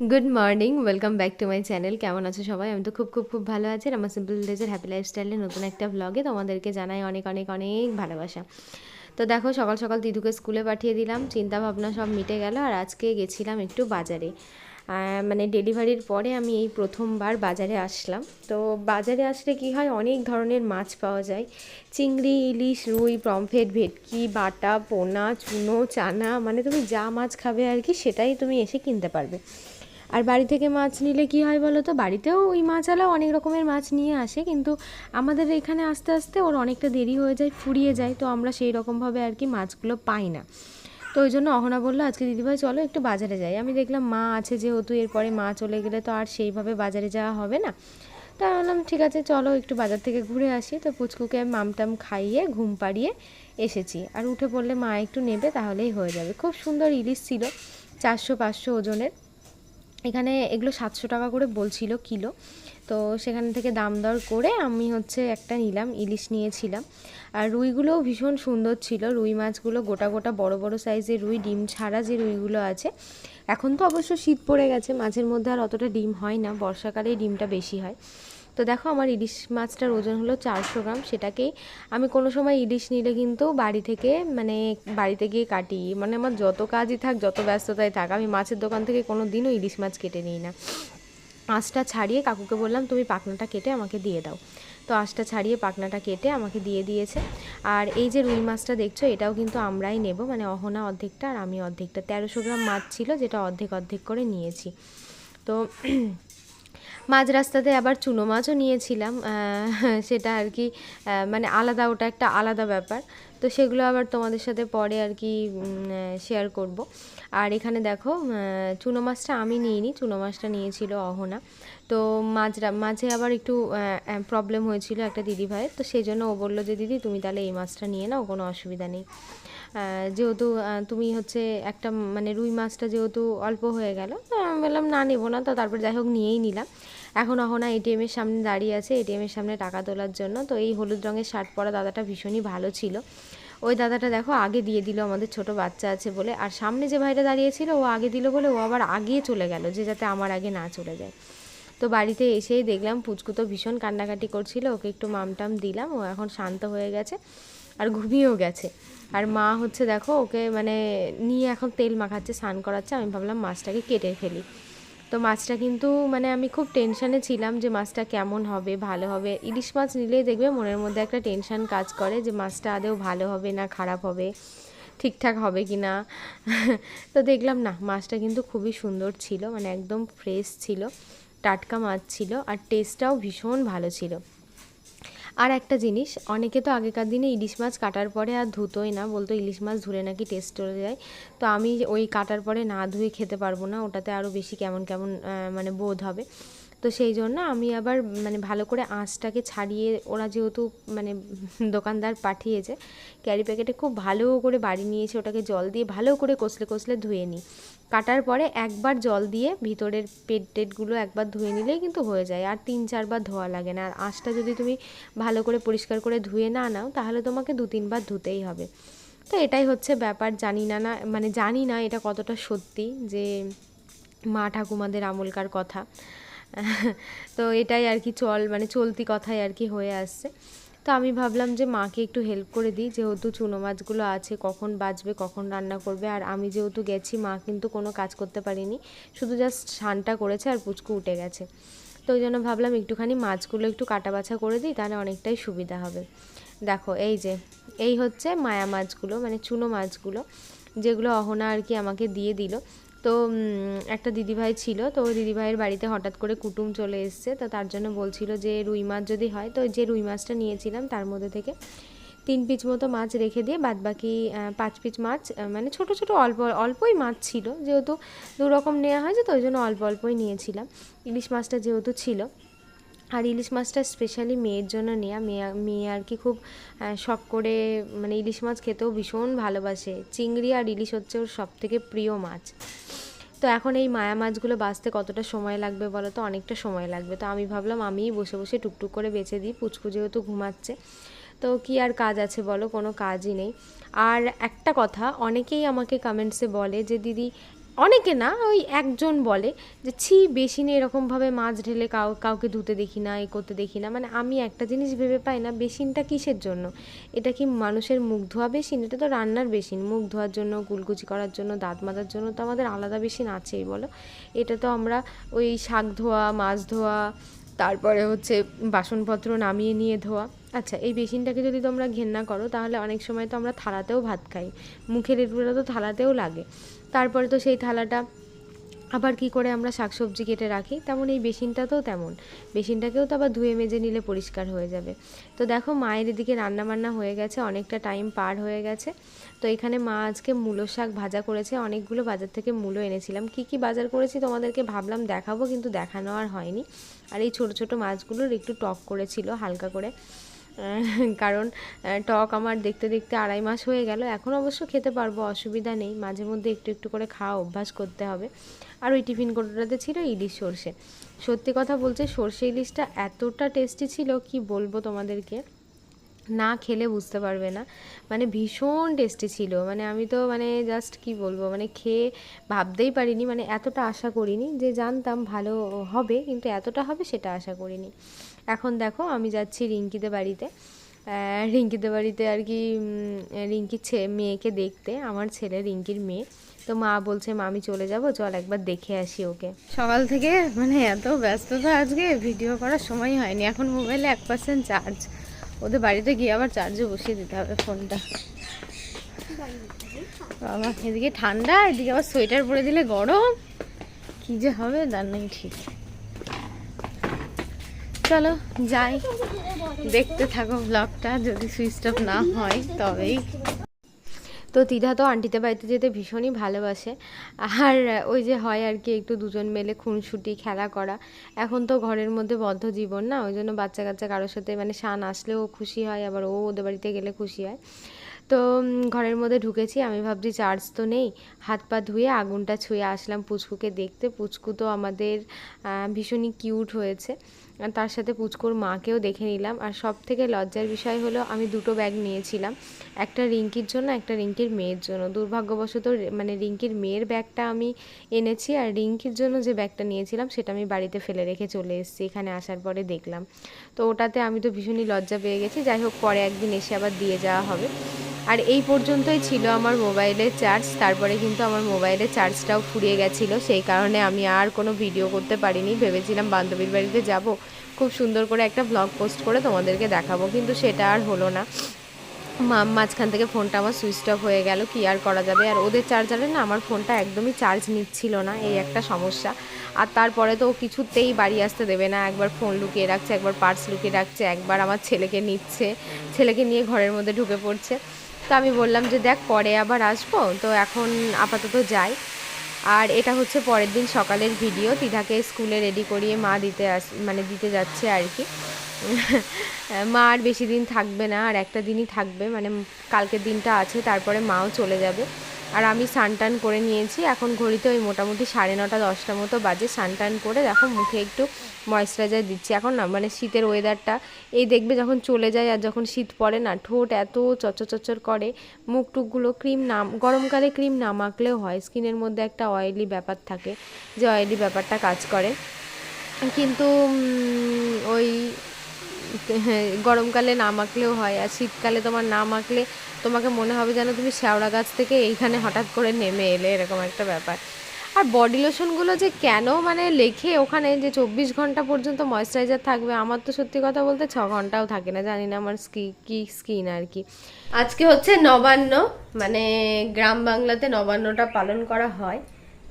Good morning welcome back to my channel কেমন আছো সবাই? আমি তো খুব খুব খুব ভালো আছি। আমার সিম্পল ডেজের হ্যাপি লাইফস্টাইলে নতুন একটা ব্লগে তোমাদেরকে জানাই অনেক অনেক অনেক ভালোবাসা। তো দেখো, সকাল সকাল দিদুকে স্কুলে পাঠিয়ে দিলাম। চিন্তা ভাবনা সব মিটে গেল আর আজকে গেছিলাম একটু বাজারে। মানে ডেলিভারির পরে আমি এই প্রথমবার বাজারে আসলাম। তো বাজারে আসলে কি হয়, অনেক ধরনের মাছ পাওয়া যায়। চিংড়ি, ইলিশ, রুই, পমফ্রেট, ভেটকি, বাটা, পোনা, চুনো, চানা মানে তুমি যা মাছ খাবে আর কি, সেটাই তুমি এসে কিনতে পারবে। আর বাড়ি থেকে মাছ নিলে কি হয় বলো তো? বাড়িতেও ওই মাছওয়ালাও অনেক রকমের মাছ নিয়ে আসে, কিন্তু আমাদের এখানে আস্তে আস্তে ওর অনেকটা দেরি হয়ে যায়, ফুরিয়ে যায়, তো আমরা সেই রকমভাবে আর কি মাছগুলো পাই না। তো ওই জন্য অহনা বলল, আজকে দিদিভাই, চলো একটু বাজারে যাই। আমি দেখলাম মা আছে যেহেতু, এরপরে মা চলে গেলে তো আর সেইভাবে বাজারে যাওয়া হবে না। তা বললাম, ঠিক আছে, চলো একটু বাজার থেকে ঘুরে আসি। তো পুচকুকে মামটাম খাইয়ে, ঘুম পাড়িয়ে এসেছি। আর উঠে পড়লে মা একটু নেবে, তাহলেই হয়ে যাবে। খুব সুন্দর ইলিশ ছিল, চারশো পাঁচশো ওজনের। এখানে এগুলো সাতশো টাকা করে বলছিল কিলো। তো সেখান থেকে দাম দর করে আমি হচ্ছে একটা নিলাম, ইলিশ নিয়েছিলাম। আর রুইগুলোও ভীষণ সুন্দর ছিল। রুই মাছগুলো গোটা গোটা বড় বড় সাইজের রুই, ডিম ছাড়া যে রুইগুলো আছে। এখন তো অবশ্য শীত পড়ে গেছে, মাঝের মধ্যে আর অতটা ডিম হয় না, বর্ষাকালেই ডিমটা বেশি হয়। তো দেখো আমার ইলিশ মাছটার ওজন হলো চারশো গ্রাম সেটাকেই আমি কোনো সময় ইলিশ নিলে কিন্তু বাড়ি থেকে মানে বাড়িতে গিয়ে কাটি। মানে আমার যত কাজই থাক, যত ব্যস্ততায় থাক, আমি মাছের দোকান থেকে কোনো দিনও ইলিশ মাছ কেটে নিই না। আঁশটা ছাড়িয়ে কাকুকে বললাম, তুমি পাখনাটা কেটে আমাকে দিয়ে দাও। তো আঁশটা ছাড়িয়ে পাখনাটা কেটে আমাকে দিয়ে দিয়েছে। আর এই যে রুই মাছটা দেখছ, এটাও কিন্তু আমরাই নেব মানে অহনা অর্ধেকটা আর আমি অর্ধেকটা। তেরোশো গ্রাম মাছ ছিল, যেটা অর্ধেক অর্ধেক করে নিয়েছি। তো মাঝ রাস্তাতে আবার চুনো মাছও নিয়েছিলাম সেটা আর কি মানে আলাদা, ওটা একটা আলাদা ব্যাপার। তো সেগুলো আবার তোমাদের সাথে পরে আর কি শেয়ার করব। আর এখানে দেখো চুনো মাছটা আমি নিইনি, চুনো মাছটা নিয়েছিল অহনা। তো মাঝরা মাঝে আবার একটু প্রবলেম হয়েছিল একটা দিদি ভাইয়ের তো সেই জন্য ও বলল যে, দিদি, তুমি তাহলে এই মাছটা নিয়ে নাও, কোনো অসুবিধা নেই। যেহেতু তুমি হচ্ছে একটা মানে রুই মাছটা যেহেতু অল্প হয়ে গেল আমি বললাম, না, নেব না। তো তারপর যাই হোক, নিয়েই নিলাম। এখন অহনা এটিএমের সামনে দাঁড়িয়ে আছে এটিএমের সামনে টাকা তোলার জন্য। তো এই হলুদ রঙের শার্ট পরা দাদাটা ভীষণই ভালো ছিল। ওই দাদাটা দেখো, আগে দিয়ে দিল, আমাদের ছোট বাচ্চা আছে বলে। আর সামনে যে ভাইটা দাঁড়িয়েছিল, ও আগে দিল বলে, ও আবার আগিয়ে চলে গেল, যে যাতে আমার আগে না চলে যায়। তো বাড়িতে এসেই দেখলাম, পুচকু তো ভীষণ কান্নাকাটি করছিল, ওকে একটু মামটাম দিলাম, ও এখন শান্ত হয়ে গেছে। আর ঘুমিয়েও গেছে। আর মা হচ্ছে দেখো ওকে মানে নিয়ে এখন তেল মাখাচ্ছে, স্নান করাচ্ছে। আমি ভাবলাম মাছটাকে কেটে ফেলি। তো মাছটা কিন্তু মানে আমি খুব টেনশানে ছিলাম যে মাছটা কেমন হবে, ভালো হবে। ইলিশ মাছ নিলেই দেখবে মনের মধ্যে একটা টেনশান কাজ করে যে মাছটা আদেও ভালো হবে না খারাপ হবে, ঠিকঠাক হবে কি না। তো দেখলাম না, মাছটা কিন্তু খুবই সুন্দর ছিল মানে একদম ফ্রেশ ছিল, টাটকা মাছ ছিল, আর টেস্টটাও ভীষণ ভালো ছিল। আর একটা জিনিস, অনেকে তো আগেকার দিনে ইলিশ মাছ কাটার পরে আর ধুতোই না, বলতো ইলিশ মাছ ধুলে নাকি টেস্ট চলে যায়। তো আমি ওই কাটার পরে না ধুয়ে খেতে পারব না, ওটাতে আরও বেশি কেমন কেমন মানে বোধ হবে। তো সেই জন্য আমি আবার মানে ভালো করে আঁচটাকে ছাড়িয়ে ওরা যেহেতু মানে দোকানদার পাঠিয়েছে ক্যারি প্যাকেটে খুব ভালো করে বাড়ি নিয়েছে ওটাকে জল দিয়ে ভালো করে কষলে কষলে ধুয়ে নিই। কাটার পরে একবার জল দিয়ে ভিতরের পেট টেটগুলো একবার ধুয়ে নিলেই কিন্তু হয়ে যায়, আর তিন চারবার ধোয়া লাগে না। আর আঁশটা যদি তুমি ভালো করে পরিষ্কার করে ধুয়ে না নাও, তাহলে তোমাকে দু তিনবার ধুতেই হবে। তো এটাই হচ্ছে ব্যাপার, জানি না না মানে জানি না এটা কতটা সত্যি যে মা ঠাকুমাদের আমলকার কথা। তো এটাই আর কি চল মানে চলতি কথাই আর কি হয়ে আসছে। তো আমি ভাবলাম যে মাকে একটু হেল্প করে দিই, যেহেতু চুনো মাছগুলো আছে, কখন বাজবে, কখন রান্না করবে। আর আমি যেহেতু গেছি, মা কিন্তু কোনো কাজ করতে পারিনি, শুধু জাস্ট স্নানটা করেছে আর পুচকু উঠে গেছে। তো ওই জন্য ভাবলাম একটুখানি মাছগুলো একটু কাটা বাছা করে দিই, তাহলে অনেকটাই সুবিধা হবে। দেখো, এই যে, এই হচ্ছে মায়া মাছগুলো মানে চুনো মাছগুলো, যেগুলো অহনা আর কি আমাকে দিয়ে দিল। তো একটা দিদিভাই ছিল, তো ওই দিদিভাইয়ের বাড়িতে হঠাৎ করে কুটুম চলে এসছে, তো তার জন্য বলছিল যে রুই মাছ যদি হয়, তো যে রুই মাছটা নিয়েছিলাম তার মধ্যে থেকে তিন পিচ মতো মাছ রেখে দিয়ে বাদ বাকি পাঁচ পিচ মাছ মানে ছোট ছোট অল্প, অল্পই মাছ ছিল, যেহেতু দু রকম নেওয়া হয়েছে, তো ওই জন্য অল্প অল্পই নিয়েছিলাম। ইলিশ মাছটা যেহেতু ছিল আর ইলিশ মাছটা স্পেশালি মেয়ের জন্য নেওয়া মেয়ে মেয়ে আর কি খুব শখ করে মানে ইলিশ মাছ খেতেও ভীষণ ভালোবাসে। চিংড়ি আর ইলিশ হচ্ছে ওর সব থেকে প্রিয় মাছ। তো এখন এই মায়া মাছগুলো বাঁচতে কতটা সময় লাগবে বলো তো? অনেকটা সময় লাগবে। তো আমি ভাবলাম আমিই বসে বসে টুকটুক করে বেছে দিই, পুচকু যেহেতু ঘুমাচ্ছে। তো কি আর কাজ আছে বলো? কোনো কাজই নেই। আর একটা কথা, অনেকেই আমাকে কমেন্টসে বলে যে, দিদি অনেকে না, ওই একজন বলে যে, ছি বেসিনে এরকমভাবে মাছ ঢেলে কাউ, কাউকে ধুতে দেখি না, এ করতে দেখি না। মানে আমি একটা জিনিস ভেবে পাই না, বেসিনটা কিসের জন্য? এটা কি মানুষের মুখ ধোয়া বেসিন? এটা তো রান্নার বেসিন। মুখ ধোয়ার জন্য কুলকুচি করার জন্য, দাঁত মাজার জন্য তো আমাদের আলাদা বেসিন আছেই, বলো? এটা তো আমরা ওই শাক ধোয়া, মাছ ধোয়া, তারপরে হচ্ছে বাসনপত্র নামিয়ে নিয়ে ধোয়া। আচ্ছা এই বেসিনটাকে যদি তোমরা ঘেন্না করো, তাহলে অনেক সময় তো আমরা থালাতেও ভাত খাই। মুখের এগুলো তো থালাতেও লাগে। তারপরে তো সেই থালাটা। আবার কি করে আমরা শাকসবজি কেটে রাখি? তেমন এই বেসিনটাতেও তেমন। বেসিনটাকেও তো আবার ধুয়ে মেজে নিলে পরিষ্কার হয়ে যাবে। তো দেখো, মায়ের এদিকে রান্না বান্না হয়ে গেছে, অনেকটা টাইম পার হয়ে গেছে। তো এখানে মা আজকে মূলো শাক ভাজা করেছে। অনেকগুলো বাজার থেকে মূলো এনেছিলাম। কি কি বাজার করেছি তোমাদেরকে ভাবলাম দেখাবো, কিন্তু দেখানো আর হয়নি। আর এই ছোট ছোট মাছগুলোর একটু টক করেছিল, হালকা করে। কারণ টক আমার দেখতে দেখতে আড়াই মাস হয়ে গেল। এখন অবশ্য খেতে পারব, অসুবিধা নেই। মাঝে মধ্যে একটু একটু করে খাওয়া অভ্যাস করতে হবে। আর ওই টিফিন কোটোটাতে ছিল ইলিশ সর্ষে। সত্যি কথা বলছে সর্ষে ইলিশটা এতটা টেস্টি ছিল কি বলব তোমাদেরকে? না খেলে বুঝতে পারবে না। মানে ভীষণ টেস্টি ছিল। মানে আমি তো মানে জাস্ট কি বলব? মানে খেয়ে ভাবতেই পারিনি। মানে এতটা আশা করিনি যে জানতাম ভালো হবে, কিন্তু এতটা হবে সেটা আশা করিনি। এখন দেখো আমি যাচ্ছি রিঙ্কিদের বাড়িতে। রিঙ্কিদের বাড়িতে আর কি রিঙ্কির ছে, মেয়েকে দেখতে, আমার ছেলে রিঙ্কির মেয়ে। তো মা বলছে মা আমি চলে যাব, চল একবার দেখে আসি ওকে। সকাল থেকে মানে এত ব্যস্ততা আজকে ভিডিও করার সময় হয়নি। এখন মোবাইলে এক পার্সেন্ট চার্জ ওদের বাড়িতে গিয়ে আবার চার্জে বসিয়ে দিতে হবে ফোনটা বাবা, এদিকে ঠান্ডা, এদিকে আবার সোয়েটার পরে দিলে গরম। কি যে হবে তার নেই ঠিক। চলো যাই। দেখতে থাকো ব্লগটা যদি সুইচ অফ না হয় তবেই। তো তিধা তো আন্টিতে বাড়িতে যেতে ভীষণই ভালোবাসে। আর ওই যে হয় আর কি, একটু দুজন মিলে খুনসুটি, খেলা করা। এখন তো ঘরের মধ্যে বদ্ধ জীবন না, ওই জন্য বাচ্চা কাচ্চা কারোর সাথে মানে শান আসলেও খুশি হয়, আবার ও ওদের বাড়িতে গেলে খুশি হয়। তো ঘরের মধ্যে ঢুকেছি, আমি ভাবছি চার্জ তো নেই। হাত পা ধুয়ে আগুনটা ছুঁয়ে আসলাম পুচকুকে দেখতে। পুচকু তো আমাদের ভীষণই কিউট হয়েছে। তার সাথে পুচকুর মাকেও দেখে নিলাম। আর সব থেকে লজ্জার বিষয় হলো, আমি দুটো ব্যাগ নিয়েছিলাম। একটা রিঙ্কির জন্য, একটা রিঙ্কির মেয়ের জন্য। দুর্ভাগ্যবশত মানে রিঙ্কির মেয়ের ব্যাগটা আমি এনেছি আর রিঙ্কির জন্য যে ব্যাগটা নিয়েছিলাম, সেটা আমি বাড়িতে ফেলে রেখে চলে এসেছি। এখানে আসার পরে দেখলাম। তো ওটাতে আমি তো ভীষণই লজ্জা পেয়ে গেছি। যাই হোক, পরে একদিন এসে আবার দিয়ে যাওয়া হবে। আর এই পর্যন্তই ছিল আমার মোবাইলের চার্জ তারপরে কিন্তু আমার মোবাইলের চার্জটাও ফুরিয়ে গেছিল। সেই কারণে আমি আর কোনো ভিডিও করতে পারিনি। ভেবেছিলাম বান্ধবীর বাড়িতে যাব। খুব সুন্দর করে একটা ব্লগ পোস্ট করে তোমাদেরকে দেখাবো, কিন্তু সেটা আর হলো না। মা- মাঝখান থেকে ফোনটা আমার সুইচ অফ হয়ে গেল, কি আর করা যাবে? আর ওদের চার্জারে না আমার ফোনটা একদমই চার্জ নিচ্ছিল না, এই একটা সমস্যা। আর তারপরে তো কিছুতেই বাড়ি আসতে দেবে না, একবার ফোন লুকিয়ে রাখছে, একবার পার্স লুকিয়ে রাখছে, একবার আমার ছেলেকে নিচ্ছে, ছেলেকে নিয়ে ঘরের মধ্যে ঢুকে পড়ছে। তো আমি বললাম যে দেখ, পরে আবার আসব। তো এখন আপাতত যাই। আর এটা হচ্ছে পরের দিন সকালের ভিডিও। তিধাকে স্কুলে রেডি করিয়ে মা দিতে আস মানে দিতে যাচ্ছে আর কি। মা আর বেশি দিন থাকবে না, আর একটা দিনই থাকবে মানে কালকের দিনটা আছে, তারপরে মাও চলে যাবে। আর আমি সানটান করে নিয়েছি। এখন ঘড়িতে ওই মোটামুটি সাড়ে নটা, দশটা মতো বাজে। সানটান করে দেখো মুখে একটু ময়েশ্চারাইজার দিচ্ছি। এখন না মানে শীতের ওয়েদারটা এই দেখবে যখন চলে যায় আর যখন শীত পড়ে না, ঠোঁট এত চচ্চর চচ্চর করে মুখ টুকগুলো ক্রিম না গরমকালে ক্রিম না মাখলেও হয়। স্কিনের মধ্যে একটা অয়েলি ব্যাপার থাকে, যে অয়েলি ব্যাপারটা কাজ করে। কিন্তু ওই গরমকালে না মাখলেও হয়, আর শীতকালে তোমার না মাখলে তোমাকে মনে হবে যেন তুমি শ্যাওড়া গাছ থেকে এইখানে হঠাৎ করে নেমে এলে, এরকম একটা ব্যাপার। আর বডি লোশনগুলো যে কেন মানে লেখে ওখানে যে চব্বিশ ঘণ্টা পর্যন্ত ময়েশ্চারাইজার থাকবে, আমার তো সত্যি কথা বলতে ছ ঘন্টাও থাকে না, জানি না আমার স্কি কি স্কিন আর কি। আজকে হচ্ছে নবান্ন মানে গ্রাম বাংলাতে নবান্নটা পালন করা হয়।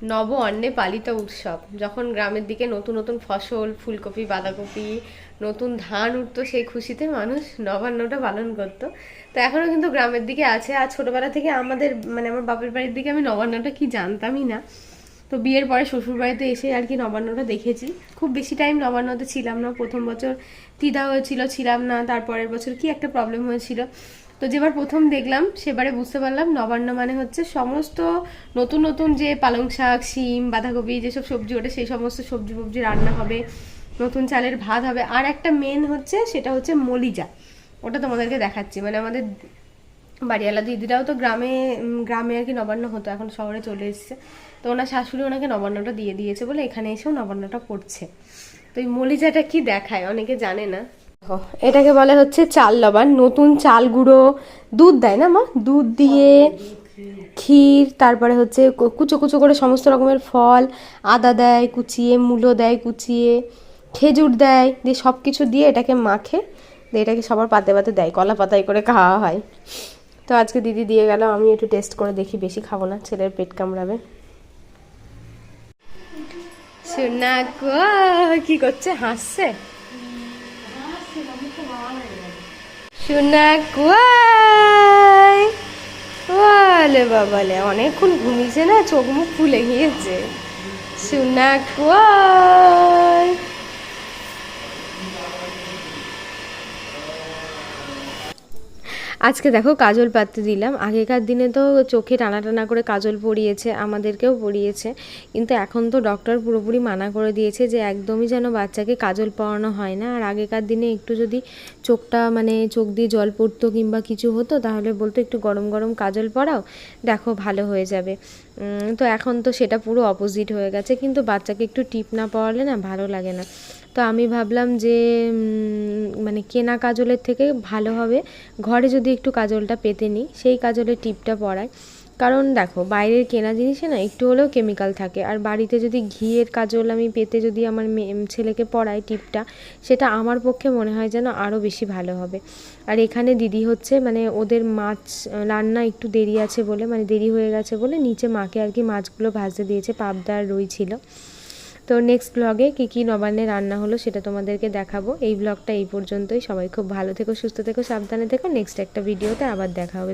নব অন্নে পালিত উৎসব। যখন গ্রামের দিকে নতুন নতুন ফসল, ফুলকপি, বাঁধাকপি, নতুন ধান উঠতো, সেই খুশিতে মানুষ নবান্নটা পালন করতো। তো এখনও কিন্তু গ্রামের দিকে আছে। আর ছোটোবেলা থেকে আমাদের মানে আমার বাপের বাড়ির দিকে আমি নবান্নটা কি জানতামই না। তো বিয়ের পরে শ্বশুর বাড়িতে এসে আর কি নবান্নটা দেখেছি। খুব বেশি টাইম নবান্নতে ছিলাম না। প্রথম বছর তিদা হয়েছিল ছিলাম না। তারপরের বছর কি একটা প্রবলেম হয়েছিল? তো যেবার প্রথম দেখলাম, সেবারে বুঝতে পারলাম নবান্ন মানে হচ্ছে সমস্ত নতুন নতুন যে পালং শাক, শিম, বাঁধাকপি যেসব সবজি ওঠে, সেই সমস্ত সবজি ফবজি রান্না হবে, নতুন চালের ভাত হবে। আর একটা মেন হচ্ছে, সেটা হচ্ছে মলিজা। ওটা তোমাদেরকে দেখাচ্ছি। মানে আমাদের বাড়িওয়ালা দিদিরাও তো গ্রামে গ্রামে আর কি নবান্ন হতো, এখন শহরে চলে এসেছে। তো ওনার শাশুড়ি ওনাকে নবান্নটা দিয়ে দিয়েছে বলে এখানে এসেও নবান্নটা পড়ছে তো এই মলিজাটা কি দেখায়? অনেকে জানে না। এটাকে বলে হচ্ছে চাল লবান নতুন চাল গুঁড়ো, দুধ দেয় না মা? দুধ দিয়ে ক্ষীর, তারপরে হচ্ছে কুচো কুচো করে সমস্ত রকমের ফল, আদা দেয়, কুচিয়ে, মূলো দেয়, কুচিয়ে, খেজুর দেয়, দিয়ে সব কিছু দিয়ে এটাকে মাখে, দিয়ে এটাকে সবার পাতে পাতে দেয়, কলা পাতায় করে খাওয়া হয়। তো আজকে দিদি দিয়ে গেল, আমি একটু টেস্ট করে দেখি, বেশি খাব না, ছেলের পেট কামড়াবে। সোনা কি করছে? হাসছে? সোনা কই বলে বাবালে অনেকক্ষণ ঘুমিয়েছে না চোখ মুখ ফুলে গিয়েছে। সোনা কই আজকে দেখো কাজল পাততে দিলাম। আগেকার দিনে তো চোখে টানা টানা করে কাজল পরিয়েছে আমাদেরকেও পরিয়েছে কিন্তু এখন তো ডক্টর পুরোপুরি মানা করে দিয়েছে যে একদমই যেন বাচ্চাকে কাজল পরানো হয় না। আর আগেকার দিনে একটু যদি চোখটা মানে চোখ দিয়ে জল পড়তো কিংবা কিছু হতো, তাহলে বলতো একটু গরম গরম কাজল পরাও দেখো ভালো হয়ে যাবে। তো এখন তো সেটা পুরো অপোজিট হয়ে গেছে। কিন্তু বাচ্চাকে একটু টিপ না পরালে না ভালো লাগে না। তো আমি ভাবলাম যে মানে কেনা কাজলের থেকে ভালো হবে। ঘরে যদি একটু কাজলটা পেতে নিই, সেই কাজলের টিপটা পরাই কারণ দেখো, বাইরের কেনা জিনিসে না একটু হলেও কেমিক্যাল থাকে। আর বাড়িতে যদি ঘিয়ের কাজল আমি পেতে যদি আমার ছেলেকে পড়াই টিপটা, সেটা আমার পক্ষে মনে হয় যেন আরও বেশি ভালো হবে। আর এখানে দিদি হচ্ছে মানে ওদের মাছ রান্না একটু দেরি আছে বলে মানে দেরি হয়ে গেছে বলে নিচে মাকে আর কি মাছগুলো ভাজতে দিয়েছে, পাবদা আর রুই ছিল। তো নেক্সট ব্লগে কী কী নবান্নে রান্না হলো সেটা তোমাদেরকে দেখাবো। এই ব্লগটা এই পর্যন্তই। সবাই খুব ভালো থেকো, সুস্থ থেকো, সাবধানে থেকো। নেক্সট একটা ভিডিওতে আবার দেখা হবে।